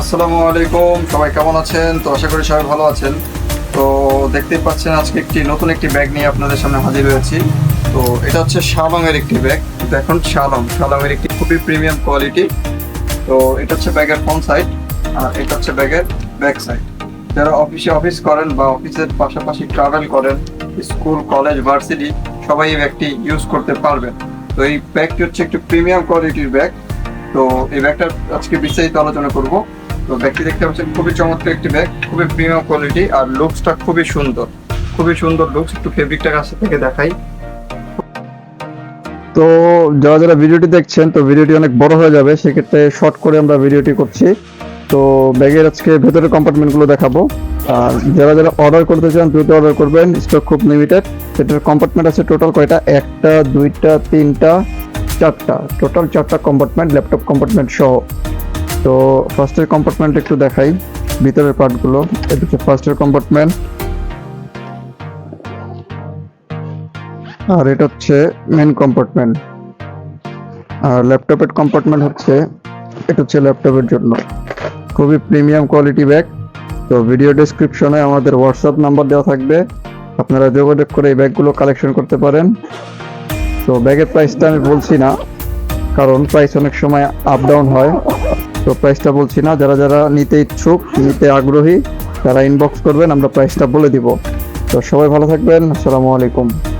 আসসালামু আলাইকুম, সবাই কেমন আছেন? তো আশা করি সবাই ভালো আছেন। তো দেখতেই পাচ্ছেন আজকে একটি নতুন একটি ব্যাগ নিয়ে আপনাদের সামনে হাজির হয়েছি। তো এটা হচ্ছে শালংয়ের একটি ব্যাগ। দেখুন শালং, শালংয়ের একটি খুবই প্রিমিয়াম কোয়ালিটি তো এটা হচ্ছে ব্যাগের ফ্রন্ট সাইড আর এটা হচ্ছে ব্যাগের ব্যাক সাইড যারা অফিসে অফিস করেন বা অফিসের পাশাপাশি ট্রাভেল করেন স্কুল কলেজ ভার্সিটি সবাই এই ব্যাগটি ইউজ করতে পারবেন। তো এই ব্যাগটি হচ্ছে একটি প্রিমিয়াম কোয়ালিটির ব্যাগ। তো এই ব্যাগটার আজকে বিস্তারিত আলোচনা করব। তো ব্যাগটি দেখতে পাচ্ছেন, খুবই চমৎকার একটি ব্যাগ, খুবই প্রিমিয়াম কোয়ালিটি আর লুকসটা খুবই সুন্দর। খুবই সুন্দর লুকস একটু ফেব্রিকটা কাছে থেকে দেখাই। তো যারা যারা ভিডিওটি দেখছেন, তো ভিডিওটি অনেক বড় হয়ে যাবে, সেক্ষেত্রে শর্ট করে আমরা ভিডিওটি করছি। তো ব্যাগের আজকে ভেতরের কম্পার্টমেন্টগুলো দেখাবো। আর যারা যারা অর্ডার করতে চান, দ্রুত অর্ডার করবেন স্টক খুব লিমিটেড সেটার কম্পার্টমেন্ট আছে টোটাল কয়টা? একটা, দুইটা, তিনটা, চারটা। টোটাল চারটা কম্পার্টমেন্ট ল্যাপটপ কম্পার্টমেন্ট সহ। তো ফার্স্টের কম্পার্টমেন্ট একটু দেখাই, ভিতরের পার্টগুলো এটা হচ্ছে ফার্স্টের কম্পার্টমেন্ট আর এটা হচ্ছে মেন কম্পার্টমেন্ট আর ল্যাপটপের কম্পার্টমেন্ট হচ্ছে, এটা হচ্ছে ল্যাপটপের জন্য। খুবই প্রিমিয়াম কোয়ালিটি ব্যাগ তো ভিডিও ডেসক্রিপশনে আমাদের হোয়াটসঅ্যাপ নাম্বার দেওয়া থাকবে। আপনারা যোগাযোগ করে এই ব্যাগগুলো কালেকশন করতে পারেন। তো ব্যাগের প্রাইসটা আমি বলছি না, কারণ প্রাইস অনেক সময় আপ ডাউন হয়। তো প্রাইসটা বলছি না, যারা যারা নিতে ইচ্ছুক, নিতে আগ্রহী, তারা ইনবক্স করবেন, আমরা প্রাইসটা বলে দিব। তো সবাই ভালো থাকবেন, আসসালামু আলাইকুম।